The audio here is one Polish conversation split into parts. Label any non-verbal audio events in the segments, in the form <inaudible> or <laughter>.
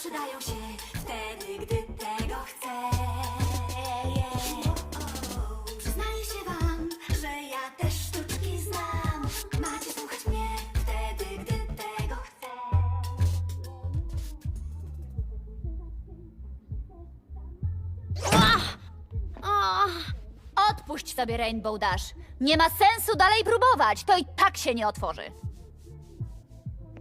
przydają się wtedy, gdy tego chcę. Przyznaję się wam, że ja też sztuczki znam. Macie słuchać mnie wtedy, gdy tego chcę. Odpuść sobie Rainbow Dash. Nie ma sensu dalej próbować, to i tak się nie otworzy.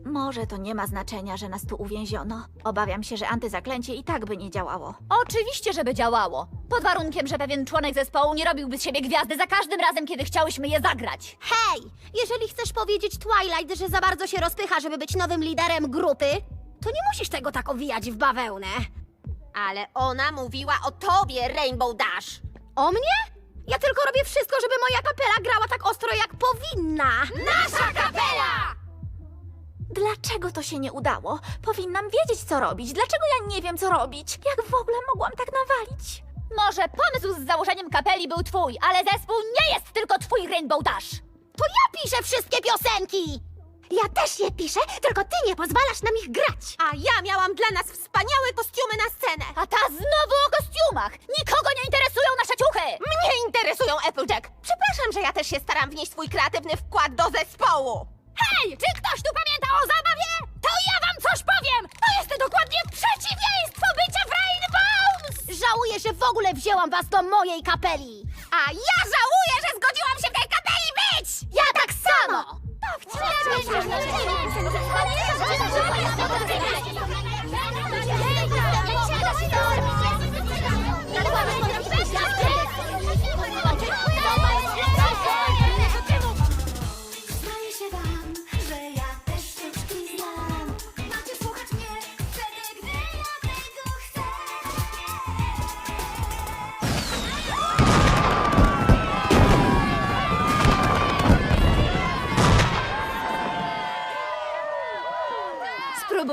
Może to nie ma znaczenia, że nas tu uwięziono. Obawiam się, że antyzaklęcie i tak by nie działało. Oczywiście, żeby działało. Pod warunkiem, że pewien członek zespołu nie robiłby z siebie gwiazdy za każdym razem, kiedy chciałyśmy je zagrać. Hej, jeżeli chcesz powiedzieć Twilight, że za bardzo się rozpycha, żeby być nowym liderem grupy, to nie musisz tego tak owijać w bawełnę. Ale ona mówiła o tobie, Rainbow Dash. O mnie? Ja tylko robię wszystko, żeby moja kapela grała tak ostro, jak powinna. Nasza! Dlaczego to się nie udało? Powinnam wiedzieć, co robić. Dlaczego ja nie wiem, co robić? Jak w ogóle mogłam tak nawalić? Może pomysł z założeniem kapeli był twój, ale zespół nie jest tylko twój Rainbow Dash. To ja piszę wszystkie piosenki! Ja też je piszę, tylko ty nie pozwalasz nam ich grać. A ja miałam dla nas wspaniałe kostiumy na scenę. A ta znowu o kostiumach! Nikogo nie interesują nasze ciuchy! Mnie interesują Applejack. Przepraszam, że ja też się staram wnieść swój kreatywny wkład do zespołu. Hej, czy ktoś tu pamięta o zabawie? To ja wam coś powiem! To jest dokładnie przeciwieństwo bycia w Rainbows! Żałuję, że w ogóle wzięłam was do mojej kapeli. A ja żałuję, że zgodziłam się w tej kapeli być! Ja tak samo! Przyznaję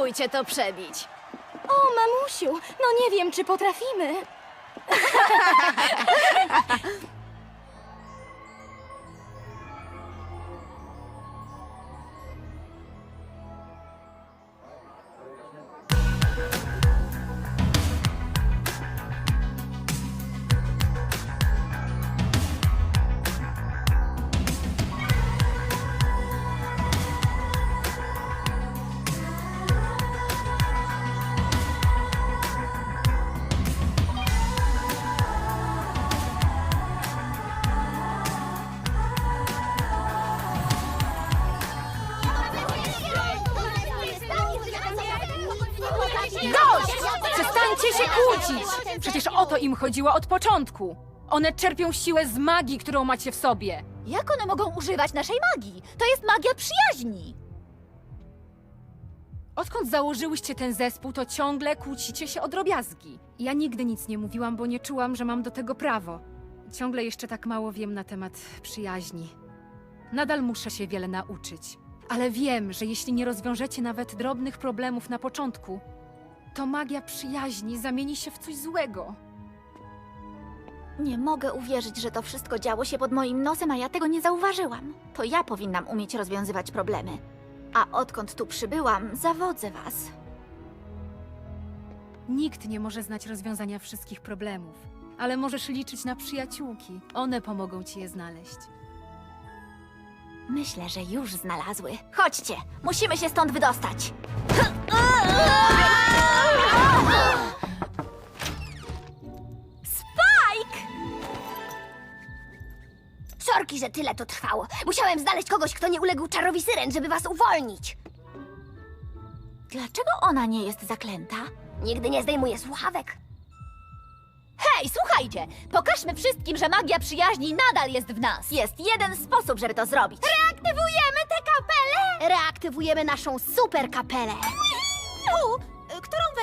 Spróbujcie to przebić. O, mamusiu, no nie wiem, czy potrafimy. <laughs> Dość! Przestańcie się kłócić! Przecież o to im chodziło od początku. One czerpią siłę z magii, którą macie w sobie. Jak one mogą używać naszej magii? To jest magia przyjaźni! Odkąd założyłyście ten zespół, to ciągle kłócicie się o drobiazgi. Ja nigdy nic nie mówiłam, bo nie czułam, że mam do tego prawo. Ciągle jeszcze tak mało wiem na temat przyjaźni. Nadal muszę się wiele nauczyć. Ale wiem, że jeśli nie rozwiążecie nawet drobnych problemów na początku, to magia przyjaźni zamieni się w coś złego. Nie mogę uwierzyć, że to wszystko działo się pod moim nosem, a ja tego nie zauważyłam. To ja powinnam umieć rozwiązywać problemy. A odkąd tu przybyłam, zawodzę was. Nikt nie może znać rozwiązania wszystkich problemów, ale możesz liczyć na przyjaciółki. One pomogą ci je znaleźć. Myślę, że już znalazły. Chodźcie, musimy się stąd wydostać. <laughs> Sorki, że tyle to trwało. Musiałem znaleźć kogoś, kto nie uległ czarowi syren, żeby was uwolnić. Dlaczego ona nie jest zaklęta? Nigdy nie zdejmuję słuchawek. Hej, słuchajcie! Pokażmy wszystkim, że magia przyjaźni nadal jest w nas! Jest jeden sposób, żeby to zrobić. Reaktywujemy tę kapelę! Reaktywujemy naszą super kapelę. U, którą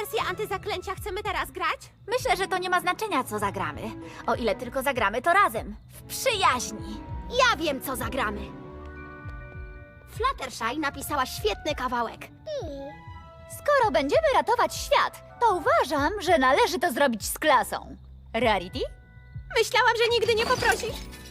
wersję antyzaklęcia chcemy teraz grać? Myślę, że to nie ma znaczenia, co zagramy. O ile tylko zagramy to razem. W przyjaźni. Ja wiem, co zagramy. Fluttershy napisała świetny kawałek. Skoro będziemy ratować świat, to uważam, że należy to zrobić z klasą. Rarity? Myślałam, że nigdy nie poprosisz.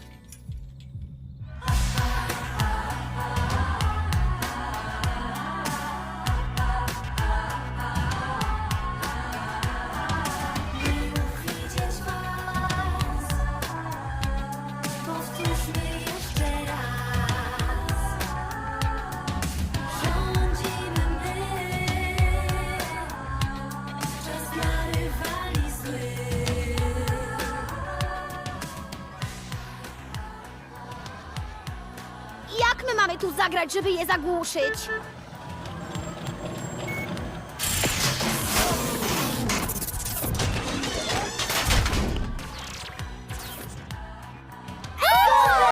Jak my mamy tu zagrać, żeby je zagłuszyć?